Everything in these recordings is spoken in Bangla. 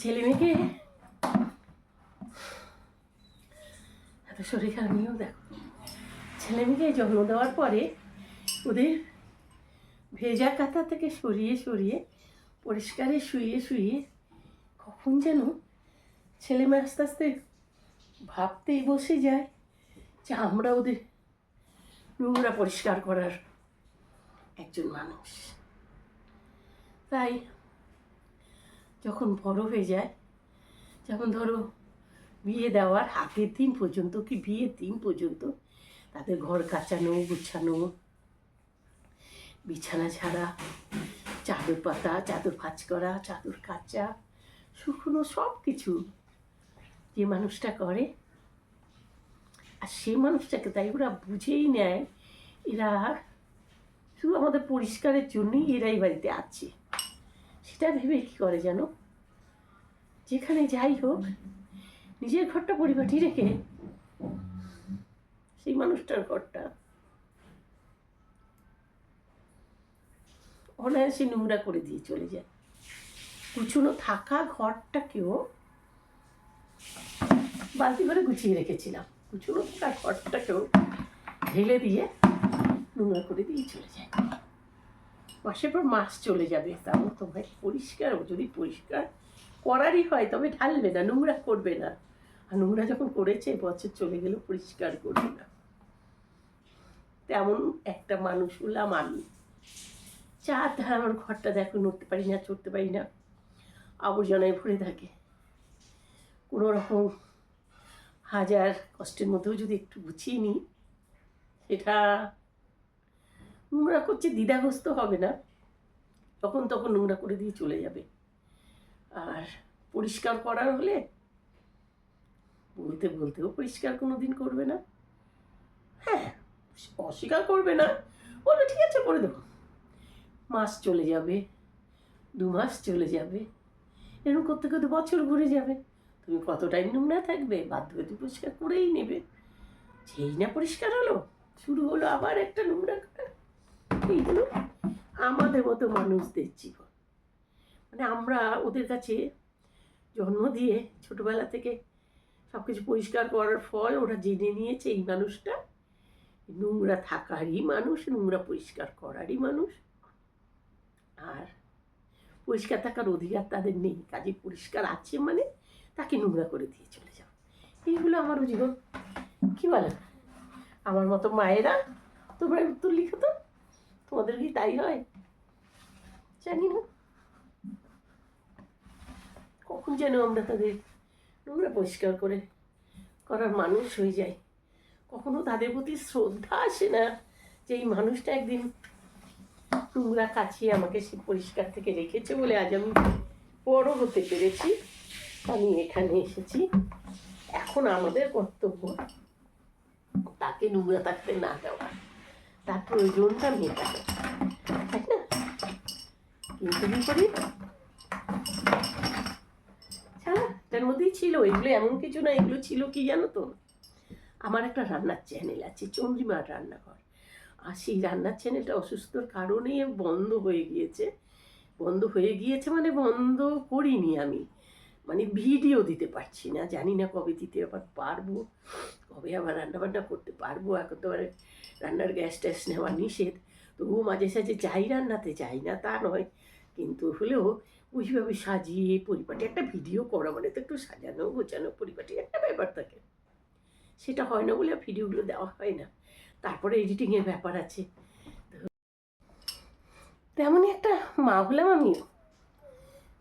ছেলে মেয়েকে? এত শরীর খারাপ নিয়েও দেখো। ছেলে মেয়েকে জন্ম দেওয়ার পরে ওদের ভেজা কাঁথা থেকে সরিয়ে সরিয়ে, পরিষ্কারে শুয়ে শুয়ে কখন যেন ছেলে মেয়ে আস্তে আস্তে ভাবতেই বসে যায় যে আমরা ওদের নোংরা পরিষ্কার করার একজন মানুষ। তাই যখন বড় হয়ে যায় যেমন ধরো বিয়ে দেওয়ার আগের দিন পর্যন্ত কি বিয়ের দিন পর্যন্ত তাদের ঘর কাচানো, গুছানো, বিছানা ছাড়া চাদর পাতা, চাদর ভাঁজ করা, চাদর কাচা, শুকনো সব কিছু যে মানুষটা করে, আর সেই মানুষটাকে তাই ওরা বুঝেই নেয়, এরা শুধু আমাদের পরিষ্কারের জন্যই এরাই বাড়িতে আছে। সেটা ভেবে কী করে যেন? যেখানে যাই হোক, নিজের ঘরটা পরিপাটি রেখে সেই মানুষটার ঘরটা। অনায়াসে নোংরা করে দিয়ে চলে যায়। কুচুনো থাকা ঘরটাকেও বালতি করে গুছিয়ে রেখেছিলাম। কুচুনো থাকা ঘরটাকেও ঢেলে দিয়ে নোংরা করে দিয়ে চলে যায়। মাসের পর মাস চলে যাবে। তার মতো ভাই পরিষ্কার, ও যদি পরিষ্কার করারই হয় তবে ঢালবে না, নোংরা করবে না। আর নোংরা যখন করেছে, বছর চলে গেলেও পরিষ্কার করবে না। তেমন একটা মানুষ হলাম আমি। চার ধার আমার ঘরটা দেখো, নড়তে পারি না, চড়তে পারি না। আবর্জনায় ভরে থাকে। কোনো রকম হাজার কষ্টের মধ্যেও যদি একটু গুছিয়ে নিই সেটা নোংরা করছে, দ্বিধাগ্রস্ত হবে না। তখন তখন নোংরা করে দিয়ে চলে যাবে। আর পরিষ্কার করার হলে বলতে বলতেও পরিষ্কার কোনো দিন করবে না। হ্যাঁ অস্বীকার করবে না। বলবে, ঠিক আছে, করে দেবো। মাস চলে যাবে, দু মাস চলে যাবে। এরকম করতে করতে বছর ঘুরে যাবে। তুমি কত টাইম নোংরা থাকবে, বাধ্য হয়ে তুমি পরিষ্কার করেই নেবে। সেই না পরিষ্কার হলো, শুরু হলো আবার একটা নোংরা করা। এইগুলো আমাদের মতো মানুষদের জীবন। মানে আমরা ওদের কাছে জন্ম দিয়ে ছোটবেলা থেকে সব কিছু পরিষ্কার করার ফল ওরা জেনে নিয়েছে এই মানুষটা। নোংরা থাকারই মানুষ, নোংরা পরিষ্কার করারই মানুষ। আর পরিষ্কার থাকার অধিকার তাদের নেই, কাজে পরিষ্কার আছে মানে তাকে নোংরা করে দিয়ে চলে যাও। এইগুলো আমারও জীবন। কী বলে? আমার মতো মায়েরা তোমরা উত্তর লিখো তো। তোমাদের কি তাই হয়? জানি না। কখন যেন আমরা তাদের নোংরা পরিষ্কার করে করার মানুষ হয়ে যাই। কখনো তাদের প্রতি শ্রদ্ধা আসে না যে এই মানুষটা একদিন নোংরা কাছিয়ে আমাকে সে পরিষ্কার থেকে রেখেছে বলে আজ আমি বড় হতে পেরেছি। আমি এখানে এসেছি। এখন আমাদের কর্তব্য তাকে নোংরা থাকতে না দেওয়া। তার প্রয়োজনটা মেটানো তাই না? কিন্তু কি করি ছাড়া এটার মধ্যেই ছিল, এগুলো এমন কিছু না, এগুলো ছিল কি জানো তো? আমার একটা রান্নার চ্যানেল আছে, চন্দ্রিমার রান্নাঘর। আর সেই রান্নার চ্যানেলটা অসুস্থর কারণে বন্ধ হয়ে গিয়েছে। বন্ধ হয়ে গিয়েছে মানে বন্ধ করিনি আমি। মানে ভিডিও দিতে পারছি না, জানি না কবে দিতে আবার পারব। কবে আবার রান্নাবান্না করতে পারব এখন তো আবার রান্নার গ্যাস ট্যাস নেওয়া নিষেধ তবুও মাঝে সাঝে যাই রান্নাতে যাই না তা নয় কিন্তু হলেও ওইভাবে সাজিয়ে পরিপাটি একটা ভিডিও করা মানে তো একটু সাজানো গোছানো পরিপাটি একটা ব্যাপার থাকে সেটা হয় না বলে ভিডিওগুলো দেওয়া হয় না তারপরে এডিটিংয়ের ব্যাপার আছে তেমনই একটা মা হলাম আমিও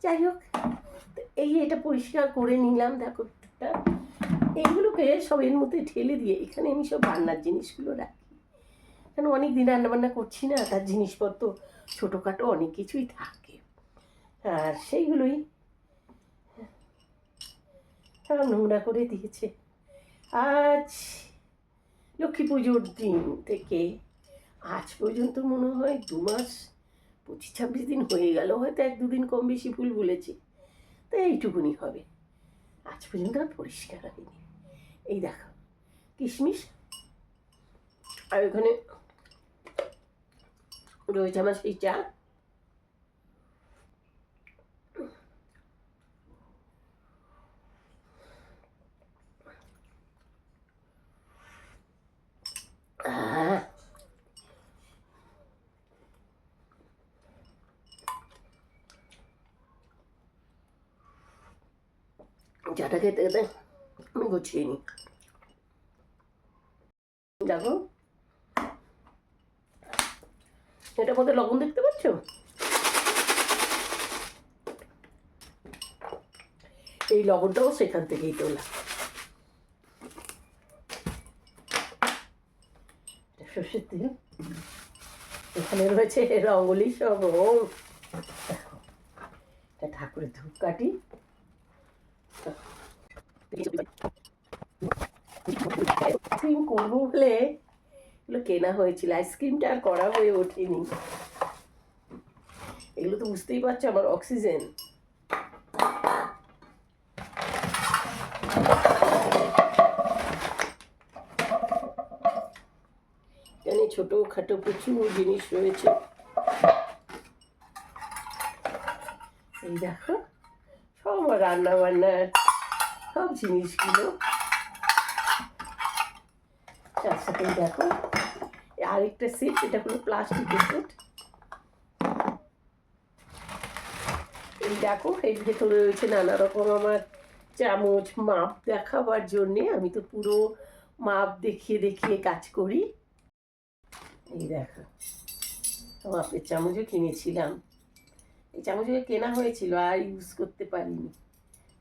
যাই হোক এই এটা পরিষ্কার করে নিলাম দেখো এটা এইগুলোকে সব এর মধ্যে ঠেলে দিয়ে এখানে আমি সব রান্নার জিনিসগুলো রাখি। কেন অনেক দিন রান্নাবান্না করছি না, তার জিনিসপত্র ছোটোখাটো অনেক কিছুই থাকে। আর সেইগুলোই সব নোংরা করে দিয়েছে। আজ লক্ষ্মী পুজোর দিন থেকে আজ পর্যন্ত মনে হয় দু মাস, পঁচিশ ছাব্বিশ দিন হয়ে গেল, হয়তো এক দুদিন কম বেশি ফুল বলেছি তো এইটুকুনি হবে। আজ পর্যন্ত আর পরিষ্কার হয়নি। এই দেখো কিশমিশ। আর এখানে রয়েছে আমার সেই চা। চাটা খেতে খেতে গুছিয়ে দেখো। এটার মধ্যে লবণ দেখতে পাচ্ছ? এই লবণটাও সেখান থেকেই তোলা। সর্ষের তেল এখানে রয়েছে রঙ্গলি সব ঠাকুরের ধূপকাঠি। আইসক্রিম করব বলে এগুলো কেনা হয়েছিল। আইসক্রিমটা আর করা হয়ে ওঠেনি। এগুলো তো বুঝতেই পারছ আমার অক্সিজেন। এখানে ছোটোখাটো প্রচুর জিনিস রয়েছে। এই দেখো, সব রান্না বান্নার সব জিনিসগুলো। সাথে দেখো, এই আরেকটা সেট এটা হলো প্লাস্টিকের সেট এই দেখো, এর ভেতরে রয়েছে নানা রকম আমার চামচ মাপ দেখাবার জন্যে। আমি তো পুরো মাপ দেখিয়ে দেখিয়ে কাজ করি। এই দেখো, মাপের চামচও কিনেছিলাম। এই চামচগুলো কেনা হয়েছিল, আর ইউজ করতে পারিনি।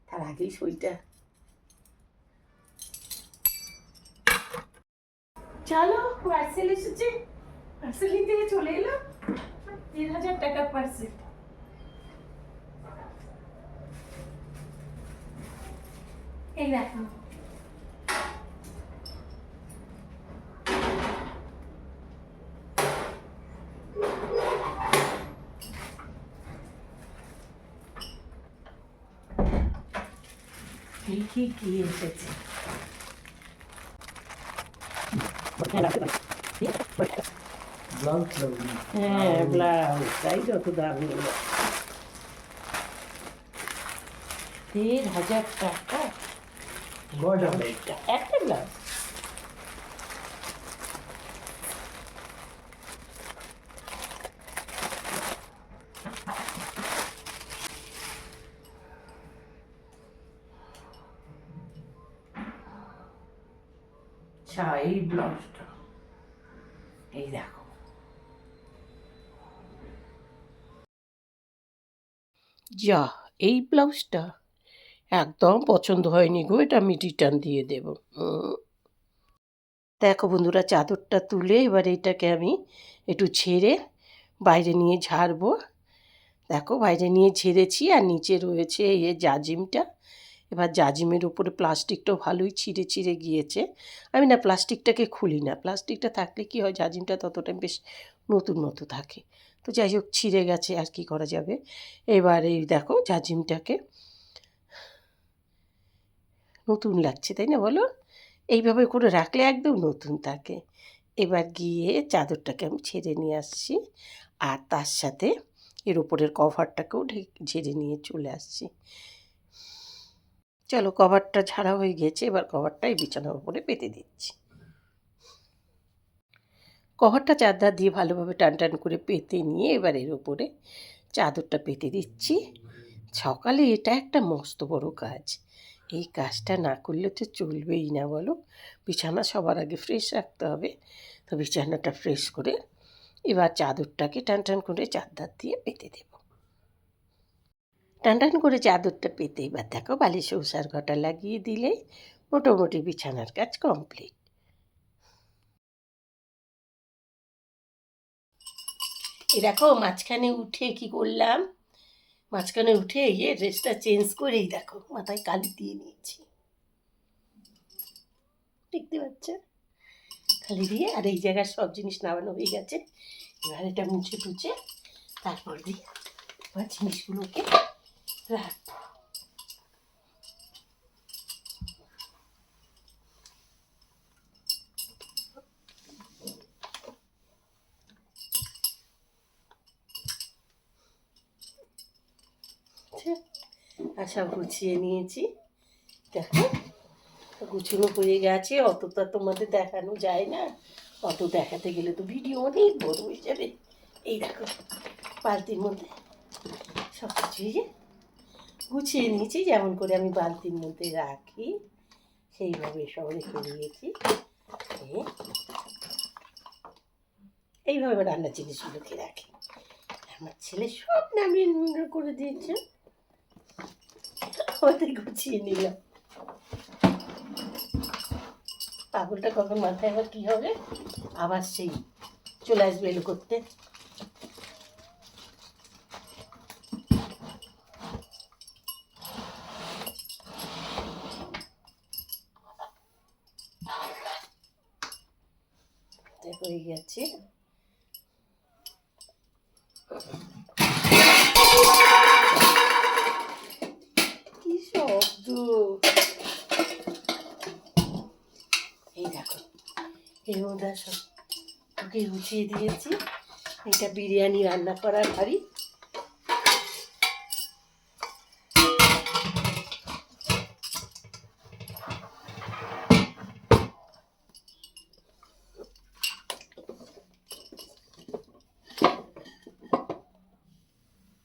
তার আগেই সইটা চলো পার্সেল এসেছে। পার্সেল নিতে চলে এলাম তিন হাজার টাকার পার্সেল এই দেখো। কি কি এসেছে? হ্যাঁ ব্লাউজ তাই যত দাম নিল দেড় হাজার টাকা কয়টা একটা ব্লাউজ আচ্ছা এই ব্লাউজটা এই দেখো। যা, এই ব্লাউজটা একদম পছন্দ হয়নি গো, এটা আমি রিটার্ন দিয়ে দেব। দেখো বন্ধুরা, চাদরটা তুলে এবার এইটাকে আমি একটু ছেড়ে বাইরে নিয়ে ঝাড়বো। দেখো, বাইরে নিয়ে ঝেড়েছি আর নিচে রয়েছে এই জাজিমটা। এবার জাজিমের উপরে প্লাস্টিকটাও ভালোই ছিঁড়ে ছিঁড়ে গিয়েছে। আমি না প্লাস্টিকটাকে খুলি না। প্লাস্টিকটা থাকলে কি হয়, জাজিমটা ততটা বেশ নতুন মতো থাকে। তো যাই হোক, ছিঁড়ে গেছে, আর কি করা যাবে? এবার এই দেখো জাজিমটাকে নতুন লাগছে, তাই না বলো? এইভাবে করে রাখলে একদম নতুন থাকে। এবার গিয়ে চাদরটাকে আমি ছেড়ে নিয়ে আসছি, আর তার সাথে এর উপরের কভারটাকেও ঝেড়ে নিয়ে চলে আসছি। চলো কভারটা ঝাড়া হয়ে গেছে এবার কভারটাই বিছানার উপরে পেতে দিচ্ছি। কভারটা চাদর দিয়ে ভালোভাবে টান টান করে পেতে নিয়ে এবার এর উপরে চাদরটা পেতে দিচ্ছি। সকালে এটা একটা মস্ত বড় কাজ। এই কাজটা না করলে তো চলবেই না বলো। বিছানা সবার আগে ফ্রেশ রাখতে হবে। তো বিছানাটা ফ্রেশ করে এবার চাদরটাকে টান টান করে চাদর দিয়ে পেতে দেব। টান টান করে চাদরটা পেতে বা দেখো বালিশে উষার ঘটা লাগিয়ে দিলে মোটামুটি বিছানার কাজ কমপ্লিট। এ দেখো মাঝখানে উঠে কি করলাম? মাঝখানে উঠে গিয়ে ড্রেসটা চেঞ্জ করেই দেখো মাথায় কালি দিয়ে নিয়েছি। দেখতে পাচ্ছ কালি দিয়ে আর এই জায়গার সব জিনিস নামানো হয়ে গেছে। এবার এটা মুছে টুছে তারপর দিয়ে জিনিসগুলোকে রাখব আর সব গুছিয়ে নিয়েছি। দেখো, গুছানো হয়ে গেছে, অতটা তোমাদের দেখানো যায় না। অত দেখাতে গেলে তো ভিডিও অনেক বড় হয়ে যাবে। এই দেখো বালতির মধ্যে সব কিছু এই যে গুছিয়ে নিয়েছি, যেমন করে আমি বালতির মধ্যে রাখি। সেইভাবে সব রেখে দিয়েছি। এইভাবে আমি রান্নার জিনিসগুলোকে রাখি। আমার ছেলে সব নামিয়ে নোংরা করে দিয়েছে। ওদের গুছিয়ে নিলাম। পাগলটা কখন মাথায় আবার কি হবে? আবার সেই চলে আসবে এলো করতে তো হয়ে গেছে। কি শব্দ? এই দেখো মধ্যে সব ওকে গুছিয়ে দিয়েছি। এটা বিরিয়ানি রান্না করার হাড়ি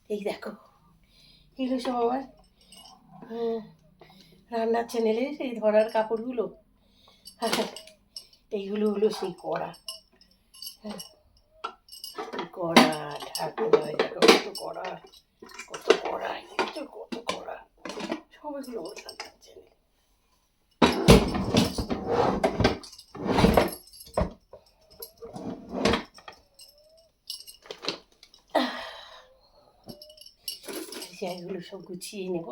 এই দেখো এগুলো সব আমার রান্নার চ্যানেলের এই ধরার কাপড়গুলো। এইগুলো হলো সেই কড়া। হ্যাঁ, কড়া ঢাকনা এই দেখো কত কড়া কত কড়া কত কড়া। সব এগুলো আমার রান্নার চ্যানেল এগুলো সব গুছিয়ে নেব।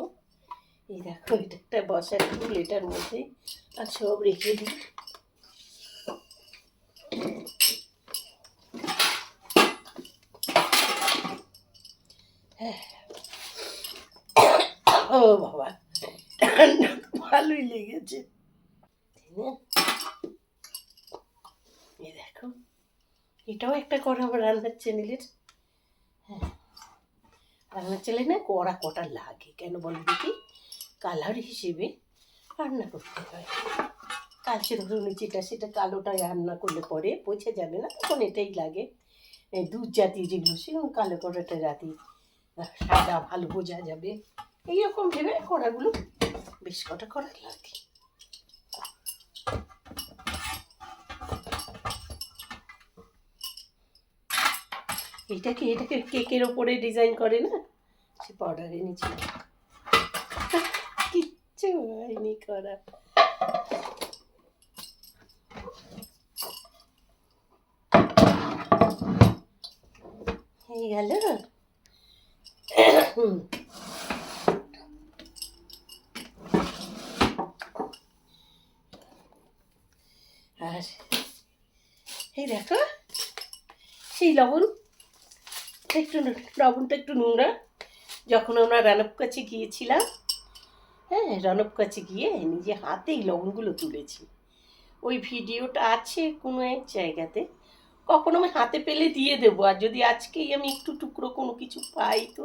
এই দেখো এটা একটা বসার টুল, এটার মধ্যে আর সব রেখে দিই। ও বাবা ভালোই লেগেছে। এই দেখো, এটাও একটা করা আমার রান্নার চ্যানেলের হ্যাঁ রান্নার চ্যানেলে না কড়া কটা লাগে। কেন বলো দেখি? কালার হিসেবে রান্না করতে হয়। কালচে ধরুন যেটা সেটা কালোটা রান্না করলে পরে বোঝা যাবে না, তখন এটাই লাগে। দুধ জাতীয় যেগুলো, সেগুলো কালো কড়াটা রাতে সাদা ভালো বোঝা যাবে। এইরকম ভেবে কড়াগুলো বেশ কটা কড়া লাগে। এইটাকে এটাকে কেকের ওপরে ডিজাইন করে না? সে পাউডার এনেছি কিচ্ছু হয়নি করা। গেল? হুম। আর এই দেখো, সেই লবণ একটু লবণটা একটু নোংরা যখন আমরা রানব কাছে গিয়েছিলাম হ্যাঁ রানব কাছে গিয়ে নিজে হাতেই লবণগুলো তুলেছি। ওই ভিডিওটা আছে কোনো এক জায়গাতে। কখনো আমি হাতে পেলে দিয়ে দেবো, আর যদি আজকেই আমি একটু টুকরো কোনো কিছু পাই তো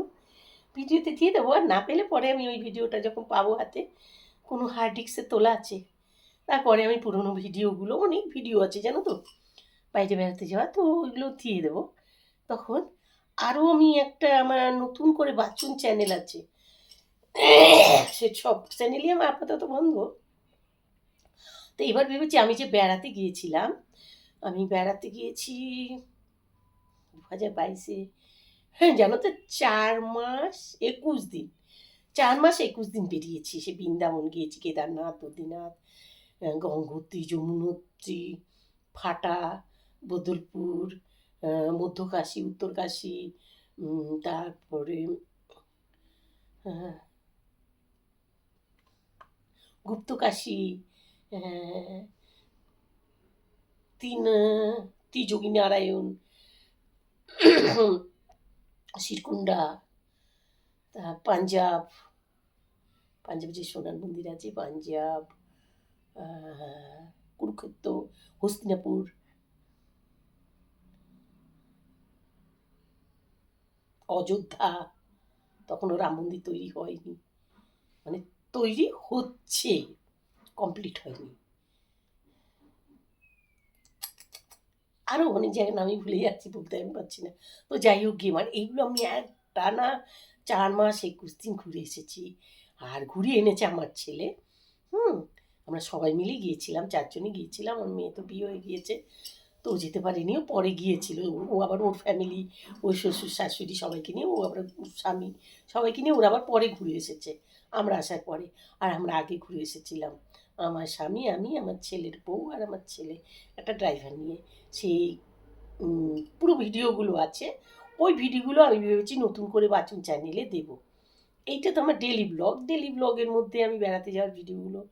ভিডিওতে দিয়ে দেবো। আর না পেলে পরে আমি ওই ভিডিওটা যখন পাবো হাতে, কোনো হার্ড ডিস্কে তোলা আছে, তারপরে আমি পুরোনো ভিডিওগুলো, অনেক ভিডিও আছে জানো তো, বাইরে বেড়াতে যাওয়া, তো ওইগুলো দিয়ে দেবো। তখন আরও আমি একটা আমার নতুন করে বাচ্চুন চ্যানেল আছে। সে সব চ্যানেলই আমার আপাতত বন্ধ। তো এবার ভেবেছি আমি যে বেড়াতে গিয়েছিলাম, আমি বেড়াতে গিয়েছি দু হাজার বাইশে। হ্যাঁ জানো তো চার মাস একুশ দিন। চার মাস একুশ দিন বেরিয়েছি। সে বৃন্দাবন গিয়েছি, কেদারনাথ, বদ্রীনাথ, গঙ্গোত্রী, যমুনোত্রী, ফাটা, বদলপুর মধ্যকাশী, উত্তরকাশী তারপরে গুপ্তকাশী তিন, ত্রিযোগী নারায়ণ শিরকুন্ডা পাঞ্জাব, পাঞ্জাবে যে সোনার মন্দির আছে, পাঞ্জাব কুরুক্ষেত্র, হস্তিনাপুর অযোধ্যা তখনও রাম মন্দির তৈরি হয়নি। মানে তৈরি হচ্ছে কমপ্লিট হয়নি। আরও অনেক জায়গায় নামই ভুলে যাচ্ছি, বলতে আমি পারছি না। তো যাই হোক গিয়ে মানে এইগুলো আমি এক টানা চার মাস একুশ দিন ঘুরে এসেছি। আর ঘুরিয়ে এনেছে আমার ছেলে। হুম, আমরা সবাই মিলে গিয়েছিলাম, চারজনই গিয়েছিলাম। ওর মেয়ে তো বিয়ে হয়ে গিয়েছে। তো ও যেতে পারেনি, ও পরে গিয়েছিল। ও- আবার ওর ফ্যামিলি ওর শ্বশুর, শাশুড়ি সবাইকে নিয়ে ও আবার স্বামী সবাইকে নিয়ে ওরা আবার পরে ঘুরে এসেছে, আমরা আসার পরে। আর আমরা আগে ঘুরে এসেছিলাম। আমার স্বামী, আমি, আমার ছেলের বউ আর আমার ছেলে একটা ড্রাইভার নিয়ে। সেই পুরো ভিডিওগুলো আছে। ওই ভিডিওগুলো আমি ভেবেছি নতুন করে বাচুন চ্যানেলে দেব। এইটা তো আমার ডেলি ব্লগ ডেলি ব্লগের মধ্যে আমি বেড়াতে যাওয়ার ভিডিওগুলো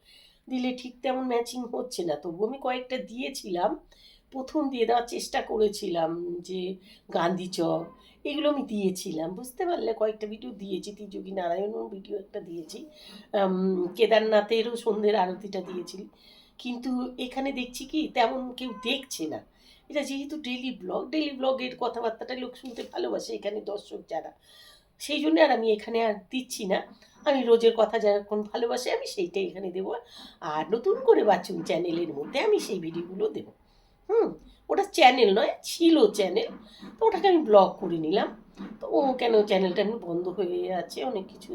দিলে ঠিক তেমন ম্যাচিং হচ্ছে না। তবু আমি কয়েকটা দিয়েছিলাম। প্রথম দিয়ে দেওয়ার চেষ্টা করেছিলাম যে গান্ধী চক, এগুলো আমি দিয়েছিলাম, বুঝতে পারলে কয়েকটা ভিডিও দিয়েছি ত্রিযোগী নারায়ণও ভিডিও একটা দিয়েছি কেদারনাথেরও সন্ধ্যের আরতিটা দিয়েছি, কিন্তু এখানে দেখছি কি তেমন কেউ দেখছে না। এটা যেহেতু ডেলি ব্লগ ডেলি ব্লগের কথাবার্তাটা লোক শুনতে ভালোবাসে এখানে দর্শক যারা, সেই জন্য আর আমি এখানে আর দিচ্ছি না। আমি রোজের কথা যখন ভালোবাসে আমি সেইটাই এখানে দেবো, আর নতুন করে বাচুন চ্যানেলের মধ্যে আমি সেই ভিডিওগুলো দেবো। হুম, ওটা চ্যানেল নয়, ছিল চ্যানেল তো ওটাকে আমি ব্লগ করে নিলাম। তো ও কেন চ্যানেলটা বন্ধ হয়ে আছে, অনেক কিছু।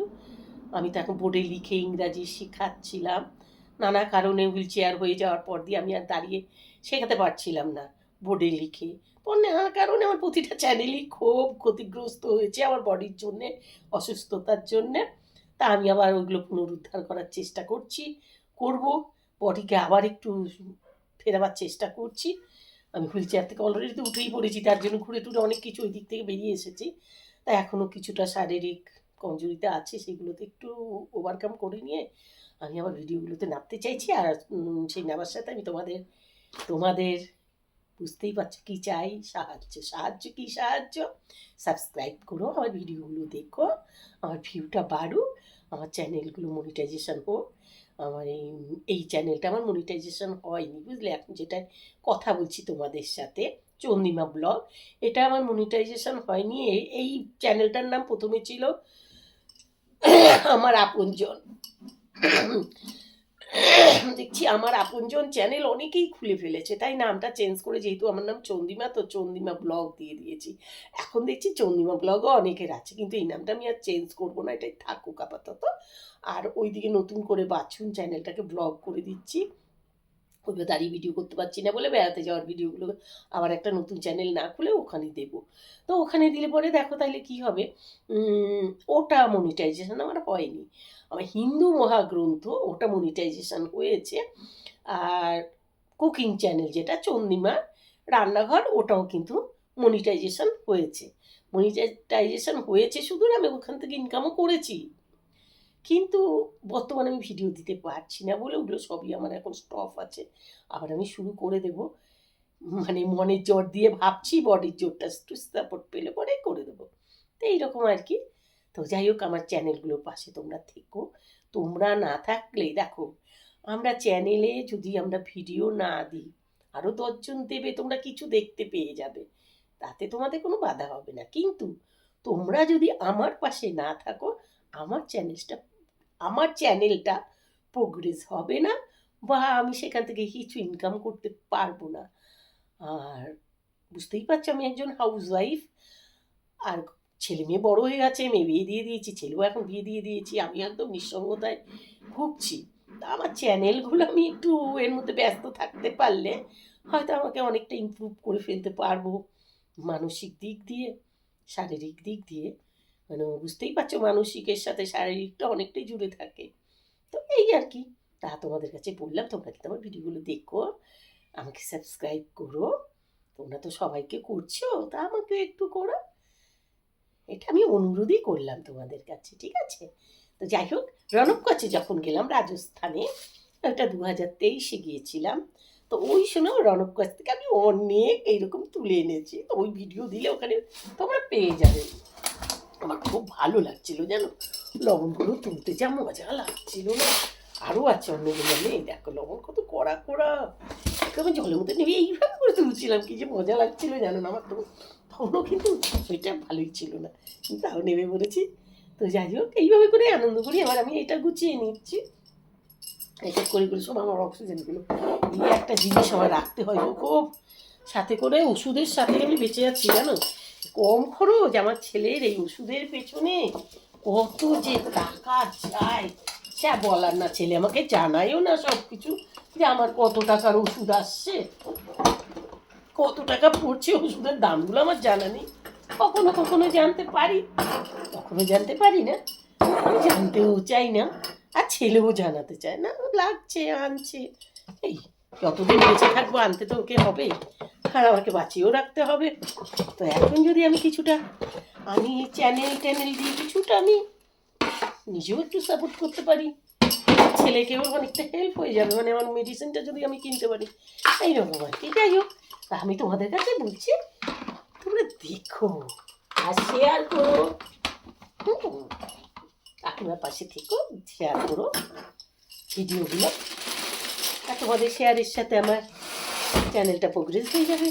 আমি তো এখন বোর্ডে লিখে ইংরাজি শেখাচ্ছিলাম। নানা কারণে হুইল চেয়ার হয়ে যাওয়ার পর দিয়ে আমি আর দাঁড়িয়ে শেখাতে পারছিলাম না বোর্ডে লিখে। তো নানা কারণে আমার প্রতিটা চ্যানেলই খুব ক্ষতিগ্রস্ত হয়েছে আমার বডির জন্যে, অসুস্থতার জন্যে। তা আমি আবার ওইগুলো পুনরুদ্ধার করার চেষ্টা করছি, করব। বডিকে আবার একটু ফেরাবার চেষ্টা করছি। আমি হুইল চেয়ার থেকে অলরেডি তো উঠেই পড়েছি, তার জন্য ঘুরে টুরে অনেক কিছু ওই দিক থেকে বেরিয়ে এসেছি। তাই এখনও কিছুটা শারীরিক কমজোরিতে আছে, সেগুলোতে একটু ওভারকাম করে নিয়ে আমি আবার ভিডিওগুলোতে নামতে চাইছি। আর সেই নামার সাথে আমি তোমাদের তোমাদের বুঝতেই পারছ কী চাই, সাহায্য সাহায্য কী সাহায্য? সাবস্ক্রাইব করো, আমার ভিডিওগুলো দেখো, আমার ভিউটা বাড়ুক। আমার চ্যানেলগুলো মনিটাইজেশান হোক, আমার এই এই চ্যানেলটা আমার মনিটাইজেশান হয়নি, বুঝলে? এখন যেটা কথা বলছি তোমাদের সাথে, চন্দিমা ব্লগ এটা আমার মনিটাইজেশান হয়নি। এই- চ্যানেলটার নাম প্রথমে ছিল আমার আপনজন। দেখছি আমার আপনজন চ্যানেল অনেকেই খুলে ফেলেছে, তাই নামটা চেঞ্জ করে যেহেতু আমার নাম চন্দিমা, তো চন্দিমা ব্লগ দিয়ে দিয়েছি। এখন দেখছি চন্দিমা ব্লগও অনেকের আছে, কিন্তু এই নামটা আমি আর চেঞ্জ করব না, এটাই থাকুক আপাতত। আর ওইদিকে নতুন করে বাছুন চ্যানেলটাকে ব্লগ করে দিচ্ছি। ওইভাবে দাঁড়িয়ে ভিডিও করতে পারছি না বলে বেড়াতে যাওয়ার ভিডিওগুলো আবার একটা নতুন চ্যানেল না খুলে ওখানে দেবো। তো ওখানে দিলে পরে দেখো তাহলে কি হবে? ওটা মনিটাইজেশন আমার হয়নি। আমার হিন্দু মহাগ্রন্থ ওটা মনিটাইজেশন হয়েছে। আর কুকিং চ্যানেল যেটা চন্দিমা রান্নাঘর ওটাও কিন্তু মনিটাইজেশন হয়েছে। মনিটাইজেশন হয়েছে শুধু আমি ওখান থেকে ইনকামও করেছি। কিন্তু বর্তমানে আমি ভিডিও দিতে পারছি না বলে ওগুলো সবই আমার এখন স্টপ আছে। আবার আমি শুরু করে দেব। মানে মনের জোর দিয়ে ভাবছি বডির জোরটা একটু সাপোর্ট পেলে পরে করে দেবো। তো এইরকম আর কি। তো যাই হোক, আমার চ্যানেলগুলোর পাশে তোমরা থেকো। তোমরা না থাকলে, দেখো, আমরা চ্যানেলে যদি আমরা ভিডিও না দিই আরও দশজন দেবে, তোমরা কিছু দেখতে পেয়ে যাবে। তাতে তোমাদের কোনো বাধা হবে না। কিন্তু তোমরা যদি আমার পাশে না থাকো, আমার চ্যানেলটা আমার চ্যানেলটা প্রোগ্রেস হবে না বা আমি সেখান থেকে কিছু ইনকাম করতে পারব না। আর বুঝতেই পারছ, আমি একজন হাউস ওয়াইফ আর ছেলে মেয়ে বড় হয়ে গেছে মেয়ে বিয়ে দিয়ে দিয়েছি, ছেলেও এখন বিয়ে দিয়ে দিয়েছি, আমি একদম নিঃসঙ্গতায় ভুগছি। তা আমার চ্যানেলগুলো আমি একটু এর মধ্যে ব্যস্ত থাকতে পারলে হয়তো আমাকে অনেকটা ইমপ্রুভ করে ফেলতে পারব। মানসিক দিক দিয়ে, শারীরিক দিক দিয়ে। মানে বুঝতেই পারছ মানসিকের সাথে শারীরিকটা অনেকটাই জুড়ে থাকে। তো এই আর কি। তা তোমাদের কাছে বললাম, তোমরা কিন্তু আমার ভিডিওগুলো দেখো? আমাকে সাবস্ক্রাইব করো। তোমরা তো সবাইকে করছ, তা আমাকে একটু করো। এটা আমি অনুরোধই করলাম তোমাদের কাছে, ঠিক আছে? তো যাই হোক রণব কাছে যখন গেলাম রাজস্থানে, ওটা দু হাজার তেইশে গিয়েছিলাম। তো ওই সময় রণব কাছ থেকে আমি অনেক এইরকম তুলে এনেছি। তো ওই ভিডিও দিলে ওখানে তোমরা পেয়ে যাবে। আমার খুব ভালো লাগছিল জানো? লবণগুলো তুলতে যা মজা লাগছিল না। আরও আছে অন্যগুলো নেই দেখো, লবণ কত কড়া কড়া। আমি জলের মধ্যে নেবে এইভাবে করে তুলছিলাম, কি যে মজা লাগছিল জানো না আমার তো। তখনও কিন্তু সেটা ভালোই ছিল না। তাও নেমে পড়েছি তো যাই হোক, এইভাবে করে আনন্দ করি। এবার আমি এটা গুছিয়ে নিচ্ছি। এটা করে করে সব আমার অক্সিজেনগুলো। এই একটা জিনিস আমার রাখতে হয় খুব সাথে করে ওষুধের সাথে আমি বেঁচে যাচ্ছি জানো? কম খরচ, আমার ছেলের এই ওষুধের পেছনে কত যে টাকা চাই সে বলার না, ছেলে আমাকে জানাইও না সব কিছু যে আমার কত টাকার ওষুধ আসছে। কত টাকা পড়ছে ওষুধের দামগুলো আমার জানা নেই। কখনো কখনো জানতে পারি, কখনো জানতে পারি না। আমি জানতেও চাই না, আর ছেলেও জানাতে চায় না। লাগছে, আনছে, এই যতদিন বেঁচে থাকব, আনতে তো ওকে হবে আর আমাকে বাঁচিয়েও রাখতে হবে। তো এখন যদি আমি কিছুটা আমি চ্যানেল ট্যানেল দিয়ে কিছুটা আমি নিজেও একটু সাপোর্ট করতে পারি, ছেলেকেও অনেকটা হেল্প হয়ে যাবে। মানে আমার মেডিসিনটা যদি আমি কিনতে পারি। এইরকম আর কি যাই হোক তা আমি তোমাদের কাছে বলছি, তোমরা দেখো, আর শেয়ার করো। আপনার পাশে থেকো শেয়ার করো। ভিডিওগুলো তোমাদের শেয়ারের সাথে আমার চ্যানেলটা প্রোগ্রেস হয়ে যাবে।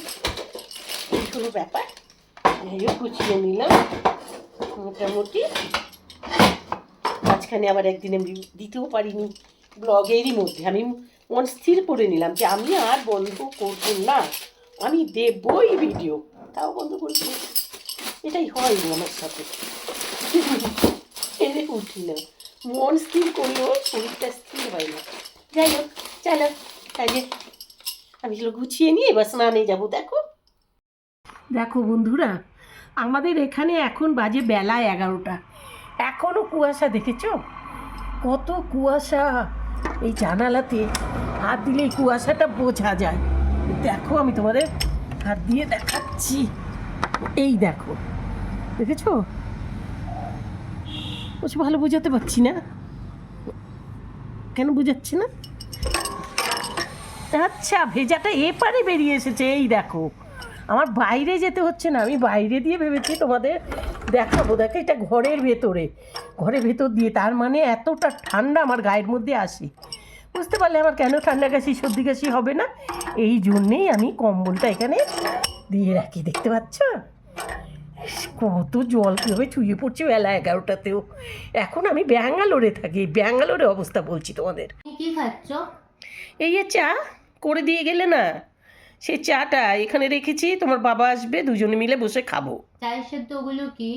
হলো ব্যাপার। যাই গুছিয়ে নিলাম। মোটামুটি। মাঝখানে আবার একদিন আমি দিতেও পারিনি ব্লগেরই মধ্যে। আমি মন স্থির করে নিলাম যে আমি আর বন্ধ করব না। আমি দেবই ভিডিও তাও বন্ধ করে দিয়েছি। এটাই হয় আমার সাথে। এনে উঠি না। মন স্থির করলেও শরীরটা স্থির হয় না। যাই হোক চলো কাজে আমি এগুলো গুছিয়ে নিয়ে এবার স্নানে যাব, দেখো। দেখো বন্ধুরা, আমাদের এখানে এখন বাজে বেলা এগারোটা। এখনও কুয়াশা দেখেছ? কত কুয়াশা। এই জানালাতে হাত দিলে এই কুয়াশাটা বোঝা যায়। দেখো আমি তোমাদের হাত দিয়ে দেখাচ্ছি। এই দেখো, দেখেছ? বলছি, ভালো বোঝাতে পারছি না। কেন বোঝাচ্ছি না? আচ্ছা ভেজাটা এপারে বেরিয়ে এসেছে এই দেখো। আমার বাইরে যেতে হচ্ছে না আমি বাইরে দিয়ে ভেবেছি তোমাদের দেখাবো। দেখো এটা ঘরের ভেতরে। ঘরের ভেতর দিয়ে তার মানে এতটা ঠান্ডা আমার গায়ের মধ্যে আসে। বুঝতে পারলে আমার কেন ঠান্ডা কাশি সর্দি কাশি হবে না? এই জন্যেই আমি কম্বলটা এখানে দিয়ে রাখি দেখতে পাচ্ছ? কত জল কীভাবে চুইয়ে পড়ছে বেলা এগারোটাতেও। এখন আমি ব্যাঙ্গালোরে থাকি ব্যাঙ্গালোরে অবস্থা বলছি তোমাদের। তুমি কি খাচ্ছ? এই চা। করে দিয়ে গেলে না সে চাটা এখানে রেখেছি তোমার বাবা আসবে দুজনে মিলে বসে খাব। চায়ের সেদ্ধ ওগুলো কি?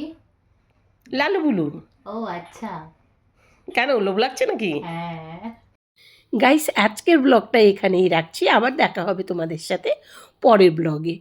লালু বুলু। ও আচ্ছা। কেন লোভ লাগছে নাকি? হ্যাঁ। গাইস আজকের ব্লগটা এখানেই রাখছি আবার দেখা হবে তোমাদের সাথে পরের ব্লগে